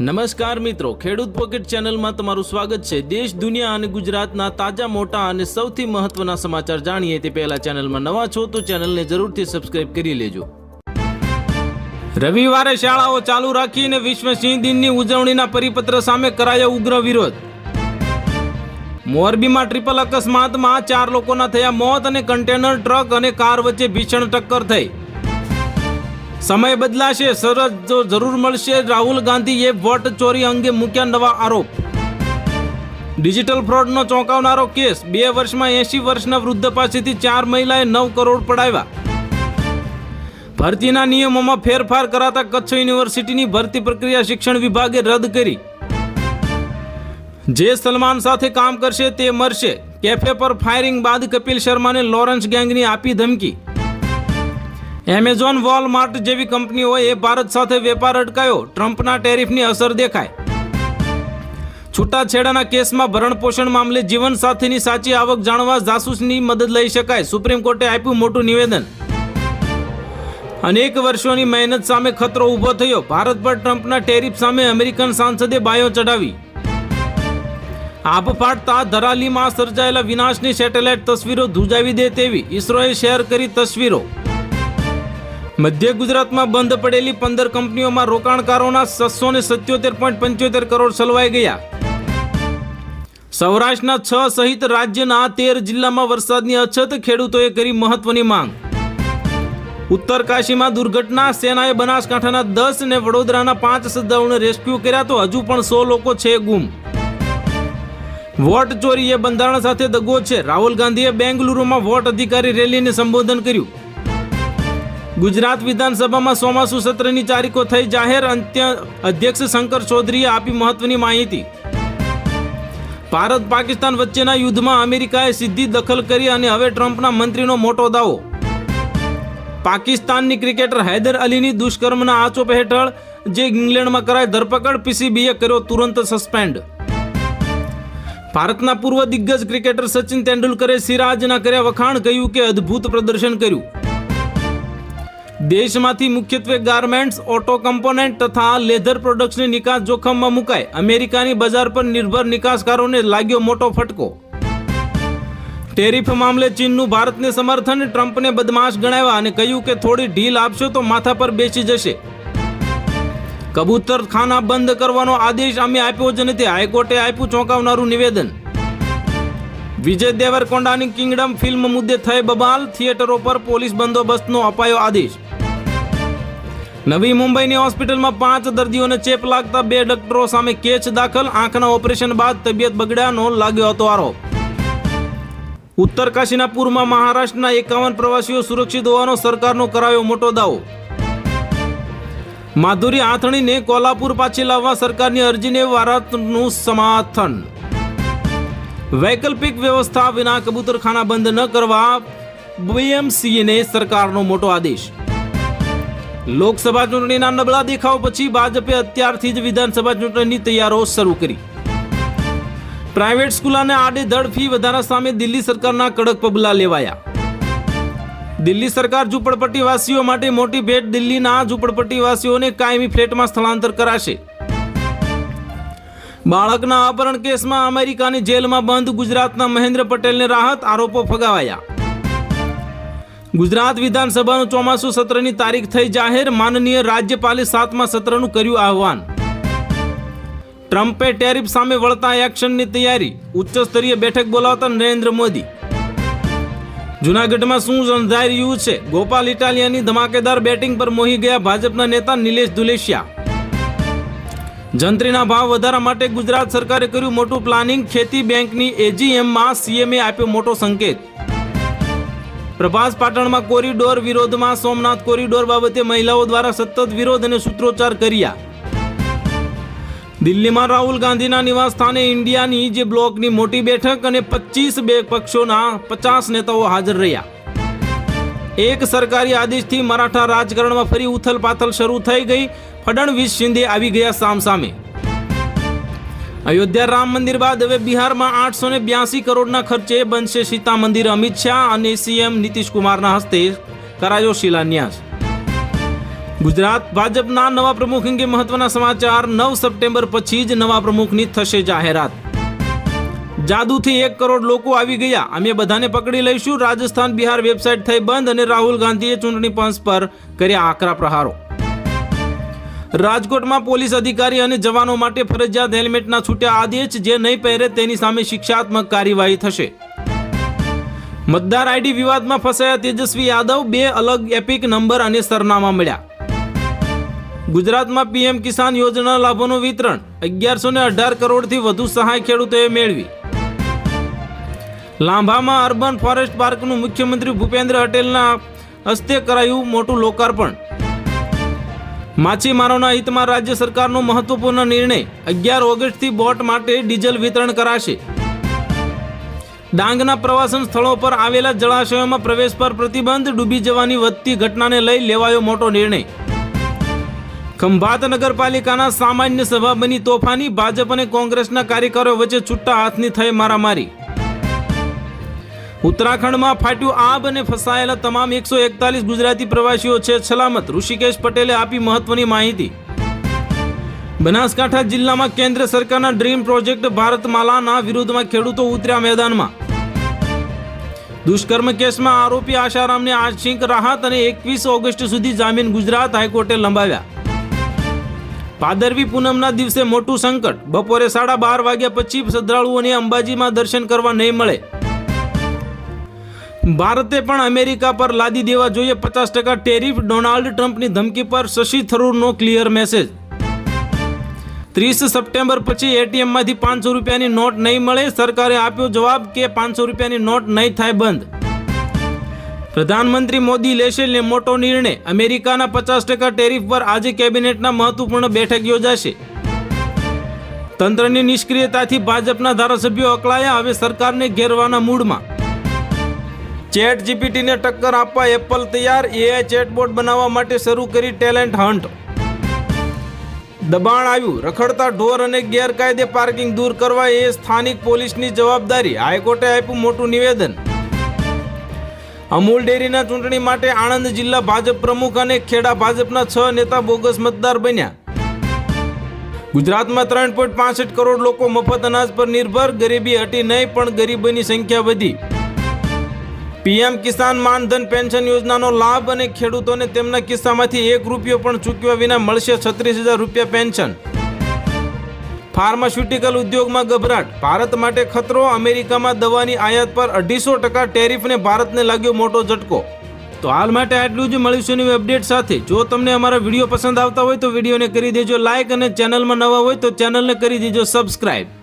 નમસ્કાર મિત્રો, ખેડૂત પોકેટ ચેનલમાં તમારું સ્વાગત છે. દેશ, દુનિયા અને ગુજરાતના તાજા, મોટા અને સૌથી મહત્વના સમાચાર જાણીએ તે પહેલા ચેનલમાં નવા છો તો ચેનલને જરૂરથી સબસ્ક્રાઇબ કરી લેજો. રવિવારે શાળાઓ ચાલુ રાખીને વિશ્વ સિંહ દિનની ઉજવણીના પરિપત્ર સામે કરાયો ઉગ્ર વિરોધ. મોરબીમાં ટ્રિપલ અકસ્માતમાં ચાર લોકોના થયા મોત અને કન્ટેનર ટ્રક અને કાર વચ્ચે ભીષણ ટક્કર થઈ. સમય બદલાશે સરજ જો જરૂર મળશે, રાહુલ ગાંધીએ વોટ ચોરી અંગે મૂક્યા નવા આરોપ. ડિજિટલ ફ્રોડનો ચોંકાવનારો કેસ, બે વર્ષમાં એંશી વર્ષના વૃદ્ધ પાસેથી ચાર મહિલાએ નવ કરોડ પડાવ્યા. ભરતીના નિયમોમાં ફેરફાર કરાતા કચ્છ યુનિવર્સિટીની ભરતી પ્રક્રિયા શિક્ષણ વિભાગે રદ કરી. જે સલમાન સાથે કામ કરશે તે મરશે. કેફે પર ફાયરિંગ બાદ કપિલ શર્માને લોરેન્સ ગેંગની આપી ધમકી. એમેઝોન વોલમાર્ટ જેવી કંપનીઓએ ભારત સાથે વેપાર અટકાયો. ટ્રમ્પના ટેરિફની અસર દેખાય છૂટાછેડાના કેસમાં ભરણપોષણ મામલે જીવનસાથીની સાચી આવક જાણવા જાસૂસની મદદ લઈ શકાય. સુપ્રીમ કોર્ટે આપ્યું મોટું નિવેદન. અનેક વર્ષોની મહેનત સામે ખતરો ઊભો થયો. ભારત પર ટ્રમ્પના ટેરિફ સામે અમેરિકન સાંસદે બાયો ચઢાવી. ફાટતા ધરાલીમાં સર્જાયેલા વિનાશની સેટેલાઇટ તસવીરો ધુજાવી દે તેવી. ઇસરોએ શેર કરી તસવીરો. મધ્ય ગુજરાતમાં બંધ પડેલી પંદર કંપનીઓમાં રોકાણકારોના છસો ને સત્યોતેર પોઈન્ટ પંચોતેર કરોડ સલવાઈ ગયા. સૌરાષ્ટ્રના છ સહિત રાજ્યના તેર જિલ્લામાં વરસાદની અછત ખેડૂતોએ કરી મહત્વની માંગ. ઉત્તરકાશીમાં દુર્ઘટના, સેનાએ બનાસકાંઠાના દસ અને વડોદરાના પાંચ સદ્દાઓને રેસ્ક્યુ કર્યા તો હજુ પણ સો લોકો છે ગુમ. વોટ ચોરી એ બંધારણ સાથે દગો છે. રાહુલ ગાંધીએ બેંગલુરુમાં વોટ અધિકારી રેલીને સંબોધન કર્યું. ગુજરાત વિધાનસભામાં ચોમાસુ સત્રની તારીખો થઈ જાહેર અંત્ય અધ્યક્ષ શંકર ચૌધરીએ આપી મહત્વની માહિતી. ભારત પાકિસ્તાન વચ્ચેના યુદ્ધમાં અમેરિકાએ સીધી દખલ કરી અને હવે ટ્રમ્પના મંત્રીનો મોટો દાવો. પાકિસ્તાનની ક્રિકેટર હૈદર અલીની દુષ્કર્મના આચોપ હેઠળ જે ઇંગ્લેન્ડમાં કરાય ધરપકડ, પીસીબીએ કર્યો તુરંત સસ્પેન્ડ. ભારતના પૂર્વ દિગ્ગજ ક્રિકેટર સચિન તેંડુલકરે સિરાજના કર્યા વખાણ કહ્યું કે અદ્ભુત પ્રદર્શન કર્યું. દેશમાંથી મુખ્યત્વે ગાર્મેન્ટ્સ, ઓટો કમ્પોનેન્ટ તથા લેધર પ્રોડક્ટ્સની નિકાસ જોખમમાં મુકાય. અમેરિકાની બજાર પર નિર્ભર નિકાસકારોને લાગ્યો મોટો ફટકો. ટેરિફ મામલે ચીનનું ભારતને સમર્થન, ટ્રમ્પને બદમાશ ગણાવ્યા અને કહ્યું કે થોડી ઢીલ આપશો તો માથા પર બેસી જશે. કબૂતર ખાના બંધ કરવાનો આદેશ અમે આપ્યો જ નથી. હાઈકોર્ટે આપ્યું ચોંકાવનારું નિવેદન. વિજય દેવરકોંડાની કિંગડમ ફિલ્મ મુદ્દે થઈ બબાલ, થિયેટરો પર પોલીસ બંદોબસ્તનો અપાયો આદેશ. નવી મુંબઈની હોસ્પિટલમાં પાંચ દર્દીઓને ચેપ લાગતા બે ડોક્ટરો સામે કેચ દાખલ. આંખના ઓપરેશન બાદ તબિયત બગડ્યાનો લાગ્યો હતો આરોપ. ઉત્તર કાશીના પૂરમાં મહારાષ્ટ્રના એકાવન પ્રવાસીઓ સુરક્ષિત હોવાનો સરકારનો કરાયો મોટો દાવો. માધુરી આથણીને કોલ્હાપુર પાછી લાવવા સરકારની અરજીને વારાતનું સમર્થન. વૈકલ્પિક વ્યવસ્થા વિના કબૂતરખાના બંધ ન કરવા બીએમસીને સરકારનો મોટો આદેશ. લોકસભા ચૂંટણીના નબળા દેખાવ પછી ભાજપે અત્યારથી જ વિધાનસભા ચૂંટણીની તૈયારો શરૂ કરી. પ્રાઇવેટ સ્કૂલ અને આડેધડ ફી વધારા સામે દિલ્હી સરકારના કડક પગલાં લેવાયા. દિલ્હી સરકાર ઝૂંપડપટ્ટીવાસીઓ માટે મોટી ભેટ દિલ્હીના ઝૂંપડપટ્ટીવાસીઓને કાયમી ફ્લેટમાં સ્થળાંતર કરાશે. બાળકના અપહરણ કેસમાં અમેરિકાની જેલમાં બંધ ગુજરાતના મહેન્દ્ર પટેલને રાહત આરોપો ફગાવાયા. ગુજરાત વિધાનસભાનું ચોમાસું સત્રની તારીખ થઈ જાહેર. માનનીય રાજ્યપાલે સાતમા સત્રનું કર્યું આહવાન. ટ્રમ્પે ટેરિફ સામે વળતા એક્શનની તૈયારી. ઉચ્ચ સ્તરીય બેઠક બોલાવતા નરેન્દ્ર મોદી. જુનાગઢમાં શું સંધાઈ રહ્યું છે? ગોપાલ ઇટાલિયાની ધમાકેદાર બેટિંગ પર મોહી ગયા ભાજપના નેતા નિલેશ દુલેશિયા જંત્રીના ભાવ વધારા માટે ગુજરાત સરકારે કર્યું મોટું પ્લાનિંગ. ખેતી બેંકની એજીએમમાં સીએમએ આપ્યો મોટો સંકેત. પ્રભાસ પાટણમાં કોરિડોર વિરોધમાં સોમનાથ કોરિડોર બાબતે મહિલાઓ દ્વારા સતત વિરોધ અને સૂત્રોચ્ચાર કર્યા. દિલ્હીમાં રાહુલ ગાંધીના નિવાસ સ્થાને ઇન્ડિયાની જે બ્લોકની મોટી બેઠક અને પચીસ બે પક્ષોના પચાસ નેતાઓ હાજર રહ્યા. એક સરકારી આદેશથી મરાઠા રાજકારણમાં ફરી ઉથલપાથલ શરૂ થઈ ગઈ. ફડણવીસ શિંદે આવી ગયા સામસામે. અયોધ્યા રામ મંદિર બાદ હવે બિહારમાં આઠસો ને બ્યાસી કરોડના ખર્ચે બનશે સીતા મંદિર. અમિત શાહ અને સીએમ નીતિશ કુમારના હસ્તે કરાયો શિલાન્યાસ. ગુજરાત ભાજપના નવા પ્રમુખ અંગે મહત્વના સમાચાર. નવ સપ્ટેમ્બર પછી જ નવા પ્રમુખની થશે જાહેરાત. જાદુથી એક કરોડ લોકો આવી ગયા. અમે બધાને પકડી લઈશું. રાજસ્થાન બિહાર વેબસાઇટ થઈ બંધ અને રાહુલ ગાંધીએ ચૂંટણી પંચ પર કર્યા આકરા પ્રહારો. રાજકોટમાં પોલીસ અધિકારી અને જવાનો માટે ફરજિયાત હેલ્મેટના છૂટ્યા આદેશ, જે નહીં પહેરે તેની સામે શિક્ષાત્મક કાર્યવાહી થશે. મતદાર આઈડી વિવાદમાં ફસાયા તેજસ્વી યાદવ, બે અલગ એપિક નંબર અને સરનામા મળ્યા. ગુજરાતમાં પીએમ કિસાન યોજના લાભોનું વિતરણ, અગિયારસો ને અઢાર કરોડથી વધુ સહાય ખેડૂતોએ મેળવી. લાંભામાં અર્બન ફોરેસ્ટ પાર્કનું મુખ્યમંત્રી ભૂપેન્દ્ર પટેલના હસ્તે કરાયું મોટું લોકાર્પણ. માછીમારોના હિતમાં રાજ્ય સરકારનો મહત્વપૂર્ણ નિર્ણય. અગિયાર ઓગસ્ટથી બોટ માટે ડીઝલ વિતરણ કરાશે. ડાંગના પ્રવાસન સ્થળો પર આવેલા જળાશયોમાં પ્રવેશ પર પ્રતિબંધ ડૂબી જવાની વધતી ઘટનાને લઈ લેવાયો મોટો નિર્ણય. ખંભાત નગરપાલિકાના સામાન્ય સભા બની તોફાની, ભાજપ અને કોંગ્રેસના કાર્યકરો વચ્ચે છૂટા હાથની થઈ મારામારી. ઉત્તરાખંડમાં ફાટ્યું આબ અને ફસાયેલા તમામ એકસો એકતાલીસ ગુજરાતી પ્રવાસીઓ છે સલામત ઋષિકેશ પટેલે આપી મહત્વની માહિતી. બનાસકાંઠા જિલ્લામાં કેન્દ્ર સરકારના ડ્રીમ પ્રોજેક્ટ ભારતમાલાના વિરુદ્ધમાં ખેડૂતો ઉતર્યા મેદાનમાં. દુષ્કર્મ કેસમાં આરોપી આશારામને આંશિક રાહત અને એકવીસ ઓગસ્ટ સુધી જામીન ગુજરાત હાઈકોર્ટે લંબાવ્યા. ભાદરવી પૂનમના દિવસે મોટું સંકટ. બપોરે સાડા બાર વાગ્યા પછી શ્રદ્ધાળુઓને અંબાજીમાં દર્શન કરવા નહીં મળે. ભારતે પણ અમેરિકા પર લાદી દેવા જોઈએ. પચાસ ટકા ટેરિફ ડોનાલ્ડ ટ્રમ્પની ધમકી પર શશી થરૂરનો ક્લિયર મેસેજ. ત્રીસ સપ્ટેમ્બર પછી એટીએમમાંથી પાંચસો રૂપિયાની નોટ નહીં મળે. સરકારે આપ્યો જવાબ કે પાંચસો રૂપિયાની નોટ નહીં થાય બંધ. પ્રધાનમંત્રી મોદી લેશે ને મોટો નિર્ણય. અમેરિકાના પચાસ ટકા ટેરિફ પર આજે કેબિનેટના મહત્વપૂર્ણ બેઠક યોજાશે. તંત્રની નિષ્ક્રિયતાથી ભાજપના ધારાસભ્યો અકળાયા. હવે સરકારને ઘેરવાના મૂડમાં. ચેટ જીપીટીને ટક્કર આપવા એપલ તૈયાર, એઆઈ ચેટબોટ બનાવવા માટે શરૂ કરી ટેલેન્ટ હન્ટ. દબાણ આવ્યું. રખડતા ઢોર અને ગેરકાયદે પાર્કિંગ દૂર કરવા એ સ્થાનિક પોલીસની જવાબદારી. હાઈકોર્ટે આપ્યું મોટું નિવેદન. અમૂલ ડેરીના ચૂંટણી માટે આણંદ જિલ્લા ભાજપ પ્રમુખ અને ખેડા ભાજપના છ નેતા બોગસ મતદાર બન્યા. ગુજરાતમાં ત્રણ પોઈન્ટ કરોડ લોકો મફત અનાજ પર નિર્ભર. ગરીબી હટી નહીં, પણ ગરીબોની સંખ્યા વધી. પીએમ કિસાન માનધન પેન્શન યોજનાનો લાભ અને ખેડૂતોને તેમના કિસ્સામાંથી એક રૂપિયો પણ ચૂકવ્યા વિના મળશે છત્રીસ હજાર રૂપિયા પેન્શન. ફાર્માસ્યુટિકલ ઉદ્યોગમાં ગભરાટ. ભારત માટે ખતરો, અમેરિકામાં દવાની આયાત પર અઢીસો ટકા ટેરિફને ભારતને લાગ્યો મોટો ઝટકો. તો હાલ માટે આટલું જ. મળીશું નવી અપડેટ સાથે. જો તમને અમારા વીડિયો પસંદ આવતા હોય તો વિડીયોને કરી દેજો લાઇક અને ચેનલમાં નવા હોય તો ચેનલને કરી દેજો સબસ્ક્રાઇબ